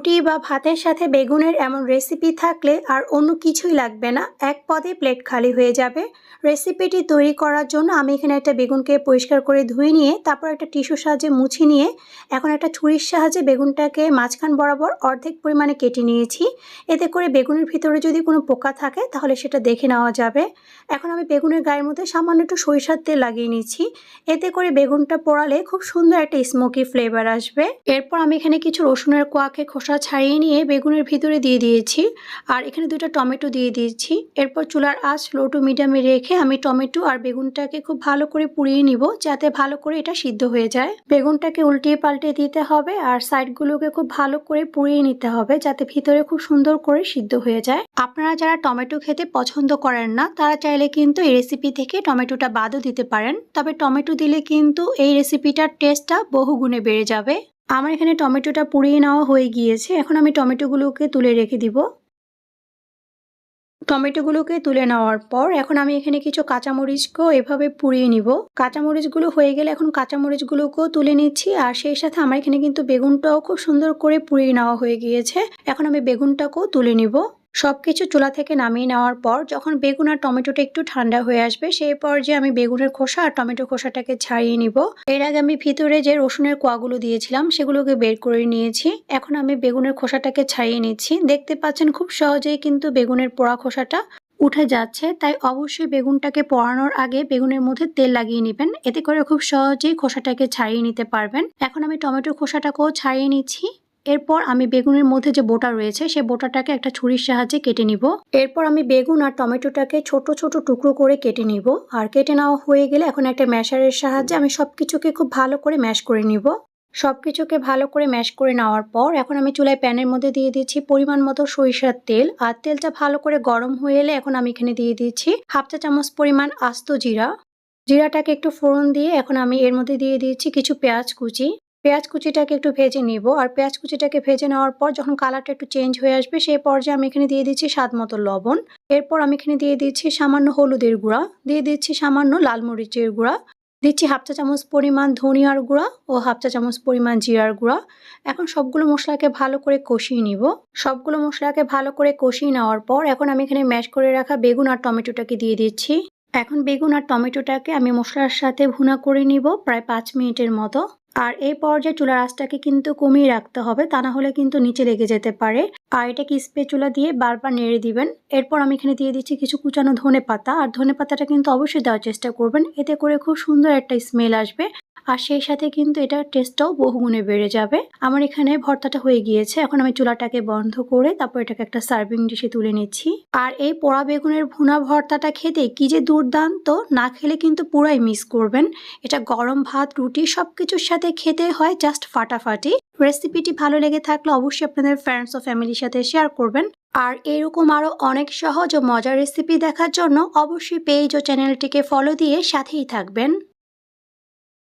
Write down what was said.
রুটি বা ভাতের সাথে বেগুনের এমন রেসিপি থাকলে আর অন্য কিছুই লাগবে না। এক পদে প্লেট খালি হয়ে যাবে। রেসিপিটি তৈরি করার জন্য আমি এখানে একটা বেগুনকে পরিষ্কার করে ধুয়ে নিয়ে, তারপর একটা টিস্যুর সাহায্যে মুছে নিয়ে, এখন একটা ছুরির সাহায্যে বেগুনটাকে মাঝখান বরাবর অর্ধেক পরিমাণে কেটে নিয়েছি। এতে করে বেগুনের ভিতরে যদি কোনো পোকা থাকে, তাহলে সেটা দেখে নেওয়া যাবে। এখন আমি বেগুনের গায়ের মধ্যে সামান্য একটু সরিষার তেল লাগিয়ে নিচ্ছি। এতে করে বেগুনটা পোড়ালে খুব সুন্দর একটা স্মোকি ফ্লেভার আসবে। এরপর আমি এখানে কিছু রসুনের কোয়াকে খোসা ছাড়িয়ে নিয়ে বেগুনের ভিতরে দিয়ে দিয়েছি। আর এখানে দুটো টমেটো দিয়ে দিয়েছি। এরপর চুলার আঁচ লো টু মিডিয়ামে রেখে আমি টমেটো আর বেগুনটাকে খুব ভালো করে পুড়িয়ে নিব যাতে ভালো করে এটা সিদ্ধ হয়ে যায়। বেগুনটাকে উল্টিয়ে পাল্টে দিতে হবে আর সাইডগুলোকে খুব ভালো করে পুড়িয়ে নিতে হবে যাতে ভিতরে খুব সুন্দর করে সিদ্ধ হয়ে যায়। আপনারা যারা টমেটো খেতে পছন্দ করেন না, তারা চাইলে কিন্তু এই রেসিপি থেকে টমেটোটা বাদও দিতে পারেন। তবে টমেটো দিলে কিন্তু এই রেসিপিটার টেস্টটা বহু গুণে বেড়ে যাবে। আমার এখানে টমেটোটা পুড়িয়ে নেওয়া হয়ে গিয়েছে। এখন আমি টমেটোগুলোকে তুলে রেখে দিব। টমেটোগুলোকে তুলে নেওয়ার পর এখন আমি এখানে কিছু কাঁচামরিচকেও এভাবে পুড়িয়ে নিব। কাঁচামরিচগুলো হয়ে গেলে এখন কাঁচামরিচগুলোকেও তুলে নিচ্ছি। আর সেই সাথে আমার এখানে কিন্তু বেগুনটাও খুব সুন্দর করে পুড়িয়ে নেওয়া হয়ে গিয়েছে। এখন আমি বেগুনটাকেও তুলে নিব। সবকিছু চুলা থেকে নামিয়ে নেওয়ার পর যখন বেগুন আর টমেটোটা একটু ঠান্ডা হয়ে আসবে, সেই পর্যায়ে আমি বেগুনের খোসা আর টমেটো খোসাটাকে ছাড়িয়ে নিব। এর আগে আমি ভিতরে যে রসুনের কোয়াগুলো দিয়েছিলাম, সেগুলোকে বের করে নিয়েছি। এখন আমি বেগুনের খোসাটাকে ছাড়িয়ে নিচ্ছি। দেখতে পাচ্ছেন খুব সহজেই কিন্তু বেগুনের পোড়া খোসাটা উঠে যাচ্ছে। তাই অবশ্যই বেগুনটাকে পোড়ানোর আগে বেগুনের মধ্যে তেল লাগিয়ে নেবেন। এতে করে খুব সহজেই খোসাটাকে ছাড়িয়ে নিতে পারবেন। এখন আমি টমেটো খোসাটাকেও ছাড়িয়ে নিচ্ছি। এরপর আমি বেগুনের মধ্যে যে বোটা রয়েছে সেই বোটাটাকে একটা ছুরির সাহায্যে কেটে নিব। এরপর আমি বেগুন আর টমেটোটাকে ছোট ছোট টুকরো করে কেটে নিব। আর কেটে নেওয়া হয়ে গেলে এখন একটা ম্যাশারের সাহায্যে আমি সবকিছুকে খুব ভালো করে ম্যাশ করে নিব। সব কিছুকে ভালো করে ম্যাশ করে নেওয়ার পর এখন আমি চুলায় প্যানের মধ্যে দিয়ে দিচ্ছি পরিমাণ মতো সরিষার তেল। আর তেলটা ভালো করে গরম হয়ে এলে এখন আমি এখানে দিয়ে দিচ্ছি হাফ চা চামচ পরিমাণ আস্ত জিরা। জিরাটাকে একটু ফোড়ন দিয়ে এখন আমি এর মধ্যে দিয়ে দিয়েছি কিছু পেঁয়াজ কুচি। পেঁয়াজ কুচিটাকে একটু ভেজে নিব। আর পেঁয়াজ কুচিটাকে ভেজে নেওয়ার পর যখন কালারটা একটু চেঞ্জ হয়ে আসবে, সেই পর্যায়ে আমি এখানে দিয়ে দিচ্ছি স্বাদ মতো লবণ। এরপর আমি এখানে দিয়ে দিচ্ছি সামান্য হলুদের গুঁড়া, দিয়ে দিচ্ছি সামান্য লাল মরিচের গুঁড়া, দিচ্ছি হাফ চা চামচ পরিমাণ ধনিয়ার গুঁড়া ও হাফ চা চামচ পরিমাণ জিরার গুঁড়া। এখন সবগুলো মশলাকে ভালো করে কষিয়ে নিব। সবগুলো মশলাকে ভালো করে কষিয়ে নেওয়ার পর এখন আমি এখানে ম্যাশ করে রাখা বেগুন আর টমেটোটাকে দিয়ে দিচ্ছি। এখন বেগুন আর টমেটোটাকে আমি মশলার সাথে ভুনা করে নিব প্রায় পাঁচ মিনিটের মতো। আর এই পর্যায়ে চুলার আঁচটাকে কিন্তু কমিয়ে রাখতে হবে, তা না হলে কিন্তু নিচে লেগে যেতে পারে। আর এটাকে স্প্রে চুলা দিয়ে বারবার নেড়ে দিবেন। এরপর আমি এখানে দিয়ে দিচ্ছি কিছু কুচানো ধনে পাতা আর ধনে পাতাটা কিন্তু অবশ্যই দেওয়ার চেষ্টা করবেন। এতে করে খুব সুন্দর একটা স্মেল আসবে। আর সেই সাথে কিন্তু এটার টেস্টটাও বহুগুণে বেড়ে যাবে। আমার এখানে ভর্তাটা হয়ে গিয়েছে। এখন আমি চুলাটাকে বন্ধ করে তারপর এটাকে একটা সার্ভিং ডিশে তুলে নিচ্ছি। আর এই পোড়া বেগুনের ভুনা ভর্তাটা খেতে কি যে দুর্দান্ত! না খেলে কিন্তু পুরাই মিস করবেন। এটা গরম ভাত, রুটি সব কিছুর সাথে খেতে হয় জাস্ট ফাটাফাটি। রেসিপিটি ভালো লেগে থাকলে অবশ্যই আপনাদের ফ্রেন্ডস ও ফ্যামিলির সাথে শেয়ার করবেন। আর এরকম আরও অনেক সহজ ও মজার রেসিপি দেখার জন্য অবশ্যই পেজ ও চ্যানেলটিকে ফলো দিয়ে সাথেই থাকবেন।